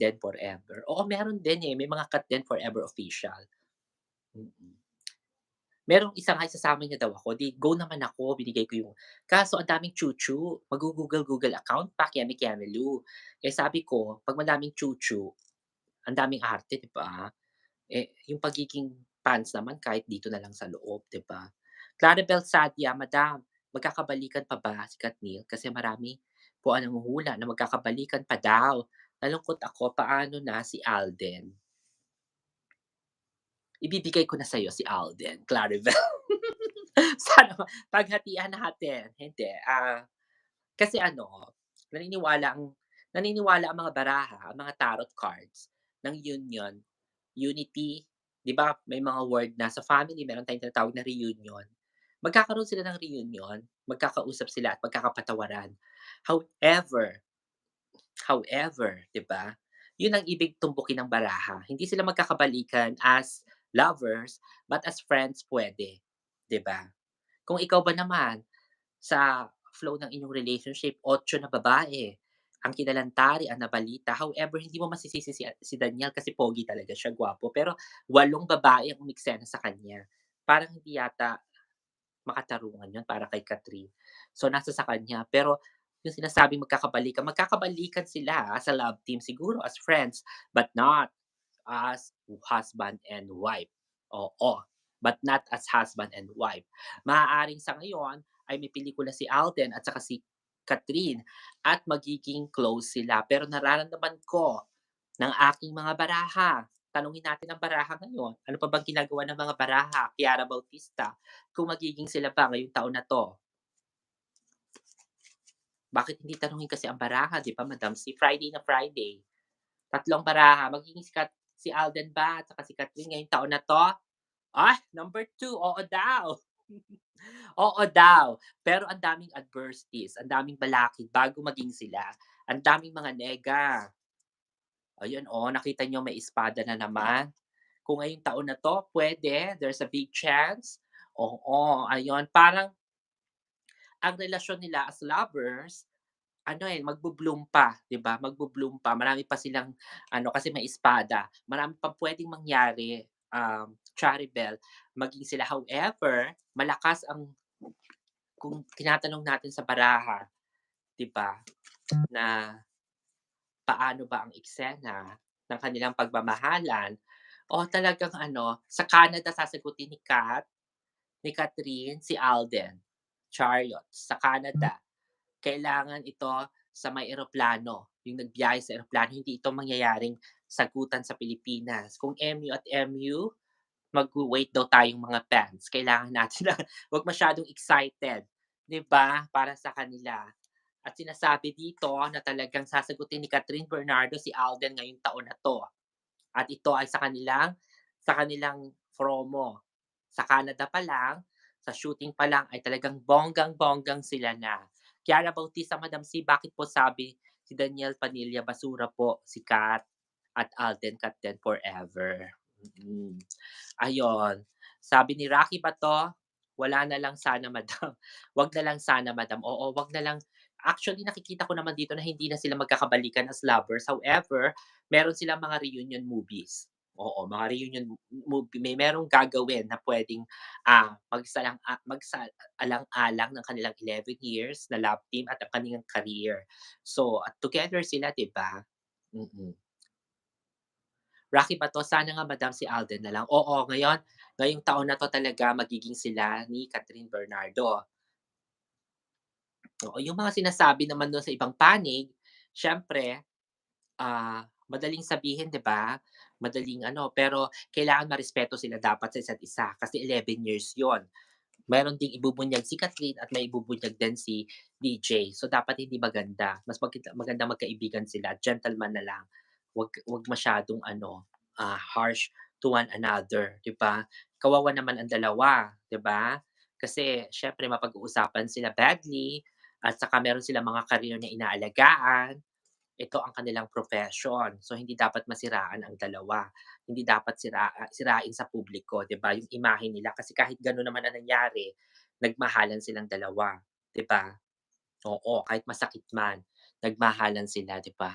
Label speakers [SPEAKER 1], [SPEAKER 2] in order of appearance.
[SPEAKER 1] Dead Forever. Oo, meron din, eh, may mga Kat Dead Forever official. Merong isa nga isasama niya daw ako, 'di go naman ako, binigay ko yung kaso ang daming chu-chu, maggo-google-google account pa, kiami-kiamelu. Eh, sabi ko 'pag madaming chu-chu, ang daming arte, 'di ba? Eh, yung pagiging fans naman kahit dito na lang sa loob, 'di ba? Claribel Sadia, "Madam, magkakabalikan pa ba si Katniel? Kasi marami po ang nanghuhula na magkakabalikan pa daw. Nalungkot ako, paano na si Alden?" Ibibigay ko na sa'yo si Alden, Claribel. Sana paghatian natin, hindi, ah, kasi ano, naniniwala ang naniniwala ang mga baraha, ang mga tarot cards ng union, unity, 'di ba may mga word na sa family meron tayong tinatawag na reunion. Magkakaroon sila ng reunion, magkakausap sila at magkakapatawaran. However, however, 'di ba, yun ang ibig tumbukin ng baraha, hindi sila magkakabalikan as lovers, but as friends puwede, 'di ba? Kung ikaw ba naman, sa flow ng inyong relationship 8 na babae ang kinalantari, ang nabalita, however hindi mo masisisi si si Daniel kasi pogi talaga siya, gwapo, pero 8 babae ang umeksena sa kanya. Parang hindi yata makatarungan yun para kay Kathryn. So, nasa sa kanya, pero yung sinasabing magkakabalikan, magkakabalikan sila, ah, sa love team siguro as friends, but not as husband and wife, oo, but not as husband and wife. Maaaring sa ngayon ay may pelikula si Alden at saka si Kathryn at magiging close sila, pero nararamdaman ko ng aking mga baraha, tanungin natin ang baraha ngayon, ano pa bang ginagawa ng mga baraha, Kiara Bautista, kung magiging sila pa ngayong taon na 'to? Bakit hindi tanungin kasi ang baraha, 'di ba, Madam C, Friday na Friday. Tatlong baraha, magiging si Kat si Alden ba at saka si Kathryn ngayong taon na 'to? Ay, number 2, oo daw. Oo daw, pero ang daming adversities, ang daming balakid bago maging sila, ang daming mga nega. Ayun, oh, nakita niyo may espada na naman. Kung ngayong taon na 'to puwede, there's a big chance, oo, ayun parang ang relasyon nila as lovers, ano, eh, magbo-bloom pa, 'di ba, magbo-bloom pa, marami pa silang ano, kasi may espada, marami pang puwedeng mangyari, um, Charibel, maging sila. However, malakas ang kung tinatanong natin sa baraha, 'di ba, na paano ba ang eksena ng kanilang pagmamahalan, o talagang ano, sa Canada sasagutin ni Kat, ni Kathryn si Alden, Chariot, sa Canada. Kailangan ito sa may eroplano, yung nagbiyahe sa eroplano, hindi ito mangyayaring sagutan sa Pilipinas. Kung MU at MU, magwa-wait daw tayong mga fans, kailangan natin na 'wag masyadong excited, 'di ba, para sa kanila. At sinasabi dito na talagang sasagutin ni Kathryn Bernardo si Alden ngayong taon na 'to. At ito ay sa kanilang sa kanilang promo. Sa Canada pa lang, sa shooting pa lang ay talagang bonggang-bonggang sila na. Kiara Bautista, Madam C, bakit po sabi si Daniel Padilla basura po si Kat at Alden Kat Dead Forever? Mm. Ayun, sabi ni Rocky Bato, "Wala na lang sana madam, 'wag na lang sana madam." Oo, 'wag na lang actually nakikita ko naman dito na hindi na sila magkakabalikan as lovers, however, meron silang mga reunion movies. Oo, reunion mo movie, may merong gagawin na puwedeng, ah, magsalang a magsa-alang-alang ng kanilang 11 years na love team at ang kanilang career. So, at together sila, 'di ba? Mm. Rocky Bato, "Sana nga madam si Alden na lang." Oo, ngayon ngayong taon na 'to talaga magiging sila ni Kathryn Bernardo. Oo, yung mga sinasabi naman dun sa ibang panig, siyempre, ah, madaling sabihin, 'di ba? Madaling ano, pero kailangan marespeto sila dapat sa isa't isa kasi 11 years yun. Meron ding ibubunyag si Kathryn at may ibubunyag din si DJ. So, dapat hindi maganda, mas maganda magkaibigan sila, gentleman na lang. 'Wag 'wag masyadong ano, ah, harsh to one another, 'di ba? Kawawa naman ang dalawa, 'di ba? Kasi siyempre mapag-uusapan sila badly at saka meron silang mga career na inaalagaan. Ito ang kanilang profession, so hindi dapat masiraan ang dalawa. Hindi dapat sira sirain sa publiko, 'di ba, yung imahe nila kasi kahit ganon naman ang nangyari, nagmahalan silang dalawa, 'di ba? Oo, kahit masakit man, nagmahalan sila, 'di ba?